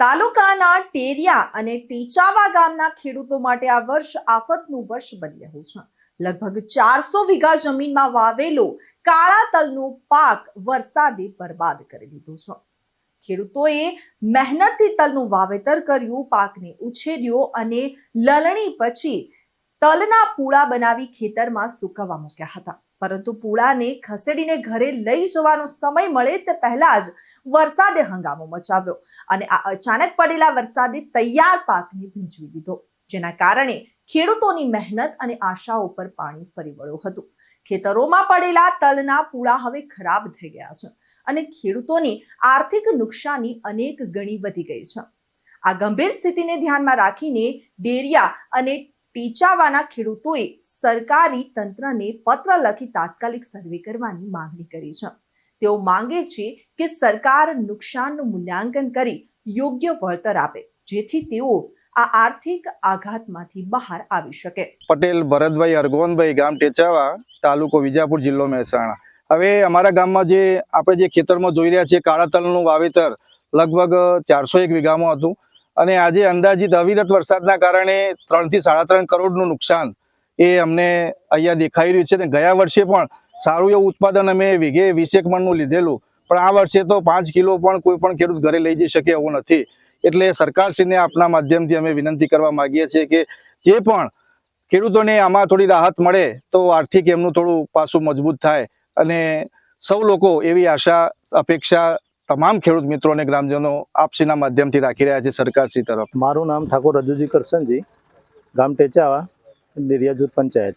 તાલુકાના ટેરિયા અને ટીચાવા ગામના ખેડૂતો માટે આ વર્ષ આફતનું વર્ષ બની રહ્યું છે. લગભગ ચારસો વીઘા જમીનમાં વાવેલો કાળા તલનો પાક વરસાદે બરબાદ કરી દીધો છે. ખેડૂતોએ મહેનતથી તલનું વાવેતર કર્યું, પાકને ઉછેર્યો અને લલણી પછી તલના પૂળા બનાવી ખેતરમાં સૂકવવા મૂક્યા હતા. પરંતુ પૂળાને ખસેડીને ઘરે લઈ જવાનો સમય મળે તે પહેલા જ વરસાદે હંગામો મચાવ્યો અને આ અચાનક પડેલા વરસાદે તૈયાર પાકને ભીંજવી દીધો, જેના કારણે ખેડૂતોની મહેનત અને આશાઓ પર પાણી ફરી વળ્યું હતું. ખેતરોમાં પડેલા તલના પૂળા હવે ખરાબ થઈ ગયા છે અને ખેડૂતોની આર્થિક નુકસાની અનેક ગણી વધી ગઈ છે. આ ગંભીર સ્થિતિને ધ્યાનમાં રાખીને ડેરિયા અને ટીચાવાના ખેડૂતોએ સરકારી તંત્રને પત્ર લખી તાત્કાલિક સર્વે કરવાની માંગણી કરી છે. તેઓ માંગે છે કે સરકાર નુકસાનનું મૂલ્યાંકન કરી યોગ્ય વળતર આપે, જેથી તેઓ આ આર્થિક આઘાતમાંથી બહાર આવી શકે. પટેલ, ભરતભાઈ હરગોવનભાઈ ગામ ટેચાવા, તાલુકો વિજાપુર જિલ્લો મહેસાણા. હવે અમારા ગામમાં જે આપણે જે ખેતરમાં જોઈ રહ્યા છીએ, કાળા તલનું વાવેતર લગભગ ચારસો એક વીઘામાં હતું. અને આજે અંદાજિત અવિરત વરસાદના કારણે ત્રણથી સાડા ત્રણ કરોડનું નુકસાન એ અમને અહીંયા દેખાઈ રહ્યું છે ને ગયા વર્ષે પણ સારું એવું ઉત્પાદન અમે વીઘે વીસેક મણનું લીધેલું. પણ આ વર્ષે તો પાંચ કિલો પણ કોઈ પણ ખેડૂત ઘરે લઈ જઈ શકે એવું નથી. એટલે સરકારશ્રીને આપના માધ્યમથી અમે વિનંતી કરવા માગીએ છીએ કે જે પણ ખેડૂતોને આમાં થોડી રાહત મળે તો આર્થિક એમનું થોડું પાસું મજબૂત થાય. અને સૌ લોકો એવી આશા, અપેક્ષા તમામ ખેડૂત મિત્રો અને ગ્રામજનો આપસીના માધ્યમથી રાખી રહ્યા છે સરકારશ્રી તરફ. મારું નામ ઠાકોર રજુજી કરશનજી ગામ ટેચાવા ડેરિયા પંચાયત.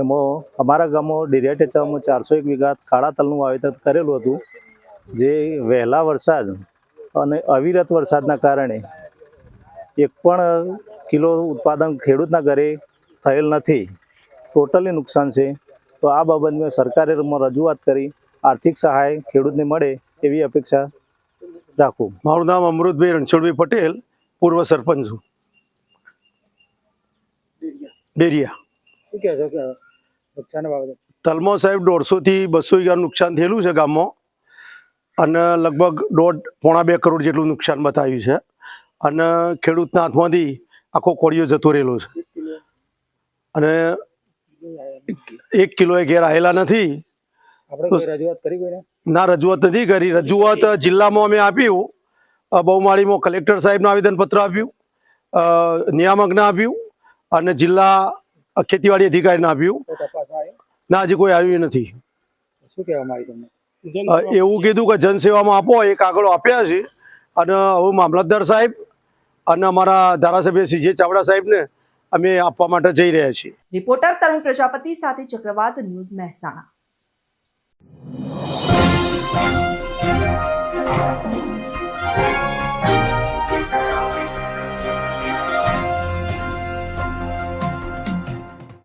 એમાં અમારા ગામમાં ડેરિયા ટેચાવામાં ચારસો એક વીઘા કાળા તલનું વાવેતર કરેલું હતું, જે વહેલા વરસાદ અને અવિરત વરસાદના કારણે એક પણ કિલો ઉત્પાદન ખેડૂતના ઘરે થયેલ નથી. ટોટલી નુકસાન છે. તો આ બાબતમાં સરકારે રજૂઆત કરી. આર્થિક સહાય ખેડૂતને મળે એવી અપેક્ષા રાખું. મારું નામ અમૃતભાઈ રણછોડભાઈ પટેલ પૂર્વ સરપંચ છું. ડેરિયા તલમો સાહેબ દોઢસોથી બસો વીઘાનું નુકસાન થયેલું છે ગામમાં. અને લગભગ દોઢ પોણા બે કરોડ જેટલું નુકસાન બતાવ્યું છે. અને ખેડૂતના હાથમાંથી આખો કોળિયો જતો રહેલો છે. અને એક કિલો. એ ઘેર આવેલા નથી. ના રજૂઆત નથી કરી. રજૂઆત જિલ્લામાં અમે આપ્યું. બહુમાળીમાં કલેક્ટર સાહેબને આવેદનપત્ર આપ્યું. નિયામકને આપ્યું અને જિલ્લા ખેતીવાડી અધિકારીને આપ્યું. ના હજી કોઈ આવ્યું નથી. શું કહેવામાં આવ્યું તમને? એવું કીધું કે જનસેવામાં આપો એ કાગળો આપ્યા છે. અને હવે મામલતદાર સાહેબ અને અમારા ધારાસભ્ય શ્રી જે ચાવડા સાહેબને અમે આપવા માટે જઈ રહ્યા છીએ. રિપોર્ટર તરુણ પ્રજાપતિ સાથે ચક્રવાત ન્યૂઝ મહેસાણા. Thank you.